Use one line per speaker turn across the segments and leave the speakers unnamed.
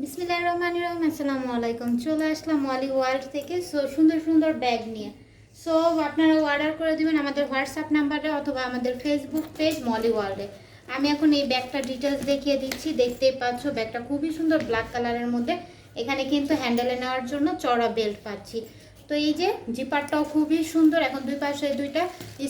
বিসমিল্লাহ রহমান রহিম, আসসালামু আলাইকুম। চলে আসলাম ওয়ালি ওয়ার্ল্ড থেকে। সো, সুন্দর সুন্দর ব্যাগ নিয়ে। সো, আপনারা অর্ডার করে দিবেন আমাদের হোয়াটসঅ্যাপ নাম্বারে অথবা আমাদের ফেসবুক পেজ মলি ওয়ার্ল্ডে আমি এখন এই ব্যাগটা ডিটেলস দেখিয়ে দিচ্ছি। দেখতেই পাচ্ছ, ব্যাগটা খুবই সুন্দর ব্ল্যাক কালারের মধ্যে। এখানে কিন্তু হ্যান্ডেলে নেওয়ার জন্য চড়া বেল্ট পাচ্ছি। তো এই যে জিপারটাও খুবই সুন্দর। এখন দুই পাশে দুইটা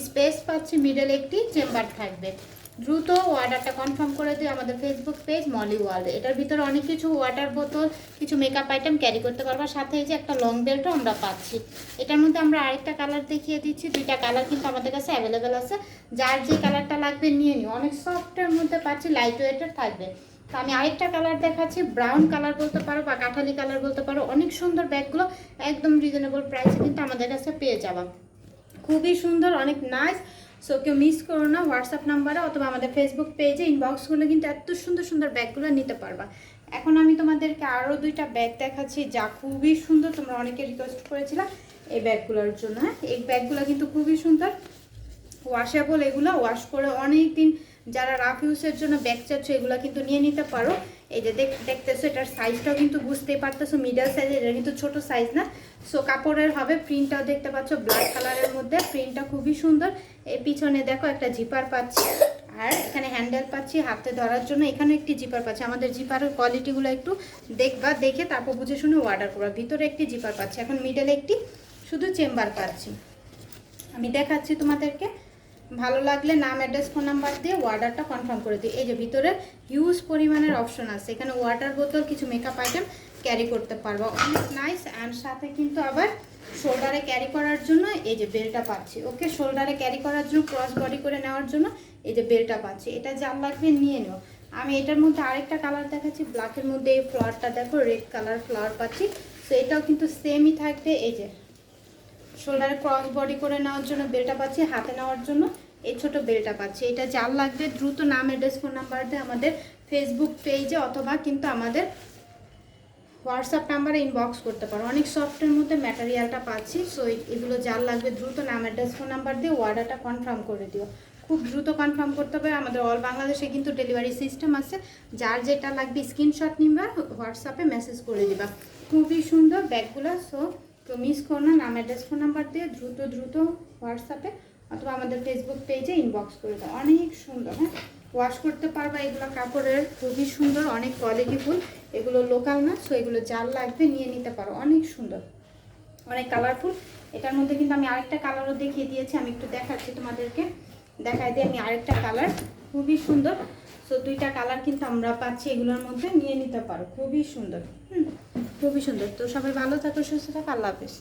স্পেস পাচ্ছি। মিডল একটি চেম্বার থাকবে। দ্রুত অর্ডারটা কনফার্ম করে দিই আমাদের ফেসবুক পেজ মলি ওয়ার্ল্ড এটার ভিতরে অনেক কিছু ওয়াটার বোতল কিছু মেকআপ আইটেম ক্যারি করতে পারব। সাথে এই যে একটা লং বেল্টও আমরা পাচ্ছি। এটার মধ্যে আমরা আরেকটা কালার দেখিয়ে দিচ্ছি। দুইটা কালার কিন্তু আমাদের কাছে অ্যাভেলেবেল আছে। যার যে কালারটা লাগবে নিয়ে নিও। অনেক সফটের মধ্যে পাচ্ছি লাইট ওয়েটের থাকবে। তো আমি আরেকটা কালার দেখাচ্ছি। ব্রাউন কালার বলতে পারো বা কাঠালি কালার বলতে পারো। অনেক সুন্দর ব্যাগগুলো একদম রিজনেবল প্রাইসে কিন্তু আমাদের কাছে পেয়ে যাবা। খুবই সুন্দর, অনেক নাইস সো কেউ মিস করো না হোয়াটসঅ্যাপ নাম্বারে অথবা আমাদের ফেসবুক পেজে ইনবক্স করলে কিন্তু এত সুন্দর সুন্দর ব্যাগগুলো নিতে পারবা। এখন আমি তোমাদেরকে আরও দুইটা ব্যাগ দেখাচ্ছি যা খুবই সুন্দর, তোমরা অনেকে রিকোয়েস্ট করেছিলাম এই ব্যাগগুলোর জন্য হ্যাঁ? এই ব্যাগগুলো কিন্তু খুবই সুন্দর। ওয়াশেবল এগুলো ওয়াশ করে অনেক দিন যারা রাফ ইউজের জন্য ব্যাগ চাচ্ছ, এগুলো কিন্তু নিয়ে নিতে পারো। এই যে দেখ, দেখতেছো, এটার সাইজটাও কিন্তু বুঝতেই পারতেছো মিডল সাইজ এটা কিন্তু ছোট সাইজ না। সো কাপড়ের হবে প্রিন্টটাও দেখতে পাচ্ছ ব্ল্যাক কালারের মধ্যে প্রিন্টটা খুবই সুন্দর। এই পিছনে দেখো একটা জিপার পাচ্ছি, আর এখানে হ্যান্ডেল পাচ্ছি হাতে ধরার জন্য। এখানে একটি জিপার পাচ্ছি, আমাদের জিপারের কোয়ালিটিগুলো একটু দেখবা, দেখে তারপর বুঝে শুনে অর্ডার করবা। ভিতরে একটি জিপার পাচ্ছি, এখন মিডলে একটি শুধু চেম্বার পাচ্ছি। আমি দেখাচ্ছি তোমাদেরকে। ভালো লাগলে নাম অ্যাড্রেস ফোন নাম্বার দিয়ে অর্ডারটা কনফার্ম করে দিই এই যে ভিতরে হিউজ পরিমাণের অপশন আছে। এখানে ওয়াটার বোতল কিছু মেকআপ আইটেম ক্যারি করতে পারব। অনেক নাইস অ্যান্ড সাথে কিন্তু আবার শোল্ডারে ক্যারি করার জন্য এই যে বেলটা পাচ্ছি। ওকে শোল্ডারে ক্যারি করার জন্য ক্রস বডি করে নেওয়ার জন্য এই যে বেলটা পাচ্ছি। এটা যার লাগবে নিয়ে নিও। আমি এটার মধ্যে আরেকটা কালার দেখাচ্ছি। ব্ল্যাকের মধ্যে এই ফ্লাওয়ারটা দেখো রেড কালার ফ্লাওয়ার পাচ্ছি। তো এটাও কিন্তু সেমই থাকবে। এই যে শোল্ডারে ক্রস বডি করে নেওয়ার জন্য বেলটা পাচ্ছি হাতে নেওয়ার জন্য এই ছোট বেলটা পাচ্ছি এটা যার লাগবে দ্রুত নাম অ্যাড্রেস ফোন নাম্বার দিয়ে আমাদের ফেসবুক পেজে অথবা কিন্তু আমাদের হোয়াটসঅ্যাপ নাম্বারে ইনবক্স করতে পারো। অনেক সফটের মধ্যে ম্যাটেরিয়ালটা পাচ্ছি সো এগুলো যার লাগবে দ্রুত নাম অ্যাড্রেস ফোন নাম্বার দিয়ে অর্ডারটা কনফার্ম করে দিও। খুব দ্রুত কনফার্ম করতে হবে। আমাদের অল বাংলাদেশে কিন্তু ডেলিভারি সিস্টেম আছে। যার যেটা লাগবে স্ক্রিনশট নিবা হোয়াটসঅ্যাপে মেসেজ করে দিবা। খুবই সুন্দর ব্যাগগুলো সো তো মিস করো না, নাম অ্যাড্রেস ফোন নাম্বার দিয়ে দ্রুত দ্রুত হোয়াটসঅ্যাপে অথবা আমাদের ফেসবুক পেজে ইনবক্স করে দাও। অনেক সুন্দর হ্যাঁ? ওয়াশ করতে পারবা, এগুলো কাপড়ের খুবই সুন্দর, অনেক কোয়ালিটিফুল এগুলো লোকাল না সো এগুলো যার লাগবে নিয়ে নিতে পারো। অনেক সুন্দর, অনেক কালারফুল এটার মধ্যে কিন্তু আমি আরেকটা কালারও দেখিয়ে দিয়েছি, আমি একটু দেখাচ্ছি তোমাদেরকে। দেখাই দিই, আমি আরেকটা কালার খুবই সুন্দর। সো দুইটা কালার কিন্তু আমরা পাচ্ছি, এগুলোর মধ্যে নিয়ে নিতে পারো। খুবই সুন্দর। হুম, খুবই সুন্দর। তো সবাই ভালো থাকো, সুস্থ থাকো, আল্লাহ হাফেজ।